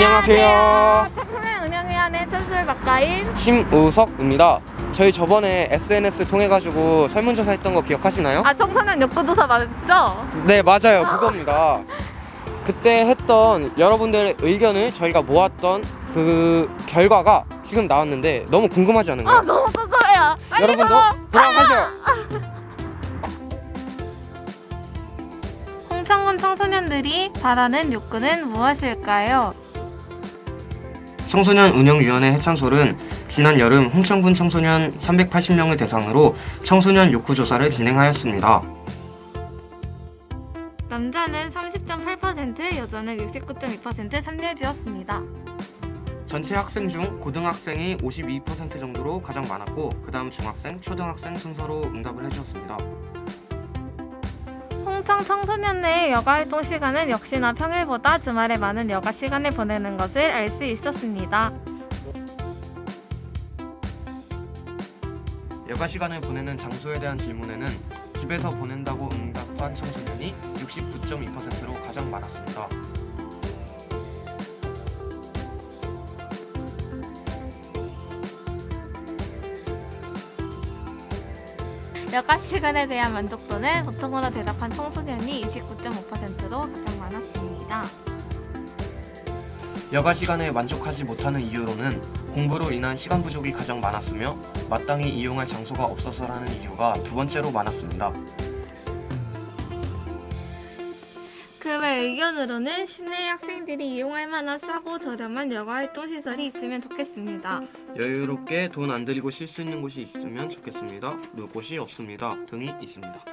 안녕하세요. 청소년 운영위원회 천술 박가인. 심우석입니다. 저희 저번에 SNS 통해 가지고 설문조사 했던 거 기억하시나요? 아 청소년 욕구조사 맞죠? 네, 맞아요. 그겁니다. 그때 했던 여러분들의 의견을 저희가 모았던 그 결과가 지금 나왔는데 너무 궁금하지 않은가요? 아 너무 궁금해요. 빨리 여러분도 봐. 돌아가시죠. 홍천군 청소년들이 바라는 욕구는 무엇일까요? 청소년 운영위원회 해창솔은 지난 여름 홍천군 청소년 380명을 대상으로 청소년 욕구 조사를 진행하였습니다. 남자는 30.8%, 여자는 69.2% 참여해주었습니다. 전체 학생 중 고등학생이 52% 정도로 가장 많았고 그 다음 중학생, 초등학생 순서로 응답을 해주었습니다. 홍청 청소년의 여가 활동 시간은 역시나 평일보다 주말에 많은 여가 시간을 보내는 것을 알 수 있었습니다. 여가 시간을 보내는 장소에 대한 질문에는 집에서 보낸다고 응답한 청소년이 69.2%로 가장 많았습니다. 여가 시간에 대한 만족도는 보통으로 대답한 청소년이 29.5%로 가장 많았습니다. 여가 시간에 만족하지 못하는 이유로는 공부로 인한 시간 부족이 가장 많았으며 마땅히 이용할 장소가 없어서라는 이유가 두 번째로 많았습니다. 그외 의견으로는 시내 학생들이 이용할 만한 싸고 저렴한 여가 활동 시설이 있으면 좋겠습니다. 여유롭게 돈 안 들이고 쉴 수 있는 곳이 있으면 좋겠습니다. 놀 곳이 없습니다. 등이 있습니다.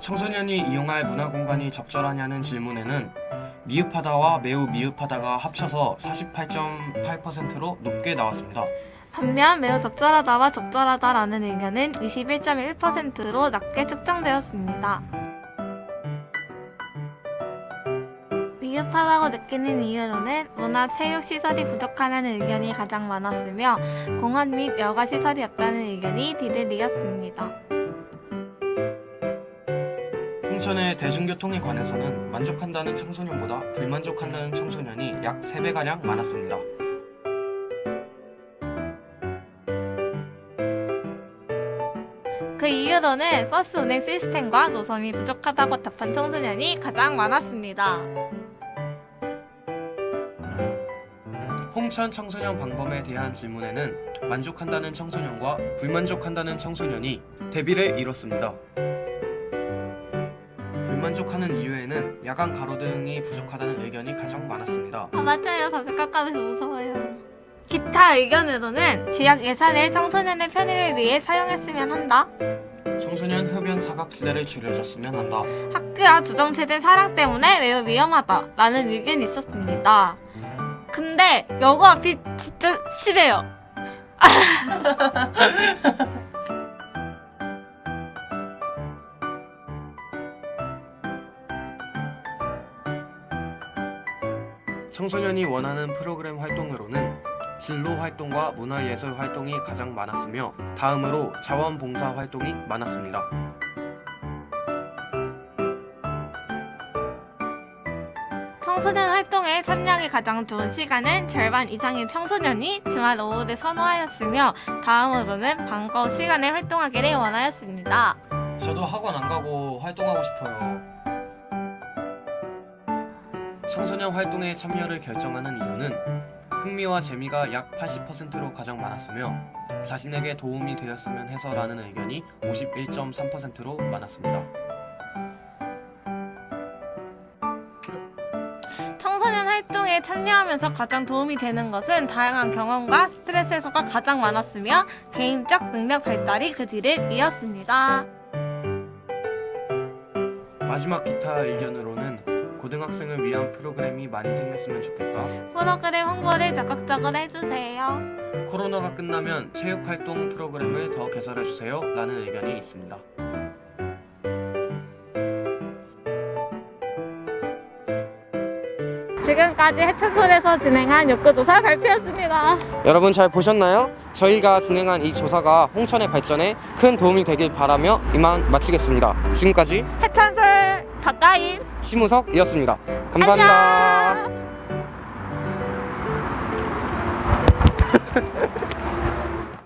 청소년이 이용할 문화 공간이 적절하냐는 질문에는 미흡하다와 매우 미흡하다가 합쳐서 48.8%로 높게 나왔습니다. 반면 매우 적절하다와 적절하다라는 의견은 21.1%로 낮게 측정되었습니다. 미흡하다고 느끼는 이유로는 문화 체육 시설이 부족하다는 의견이 가장 많았으며 공원 및 여가 시설이 없다는 의견이 뒤를 이었습니다. 홍천의 대중교통에 관해서는 만족한다는 청소년보다 불만족한다는 청소년이 약 3배가량 많았습니다. 그 이유로는 버스 운행 시스템과 노선이 부족하다고 답한 청소년이 가장 많았습니다. 홍천 청소년 방범에 대한 질문에는 만족한다는 청소년과 불만족한다는 청소년이 대비를 이뤘습니다. 불만족하는 이유에는 야간 가로등이 부족하다는 의견이 가장 많았습니다. 아 맞아요. 다들 깜깜해서 무서워요. 기타 의견으로는 지역 예산을 청소년의 편의를 위해 사용했으면 한다. 청소년 흡연 사각지대를 줄여줬으면 한다. 학교와 주정체된 사랑 때문에 매우 위험하다. 라는 의견이 있었습니다. 근데 여고 앞이 진짜 심해요. 청소년이 원하는 프로그램 활동으로는 진로 활동과 문화예술 활동이 가장 많았으며 다음으로 자원봉사 활동이 많았습니다. 청소년 활동에 참여하기 가장 좋은 시간은 절반 이상의 청소년이 주말 오후를 선호하였으며 다음으로는 방과 후 시간에 활동하기를 원하였습니다. 저도 학원 안 가고 활동하고 싶어요. 청소년 활동에 참여를 결정하는 이유는 흥미와 재미가 약 80%로 가장 많았으며 자신에게 도움이 되었으면 해서라는 의견이 51.3%로 많았습니다. 청소년 활동에 참여하면서 가장 도움이 되는 것은 다양한 경험과 스트레스 해소가 가장 많았으며 개인적 능력 발달이 그 뒤를 이었습니다. 마지막 기타 의견으로는 고등학생을 위한 프로그램이 많이 생겼으면 좋겠다. 프로그램 홍보를 적극적으로 해주세요. 코로나가 끝나면 체육활동 프로그램을 더 개설해주세요. 라는 의견이 있습니다. 지금까지 해천군에서 진행한 욕구조사 발표였습니다. 여러분 잘 보셨나요? 저희가 진행한 이 조사가 홍천의 발전에 큰 도움이 되길 바라며 이만 마치겠습니다. 지금까지 해천설 박가인 심우석이었습니다. 감사합니다. 안녕.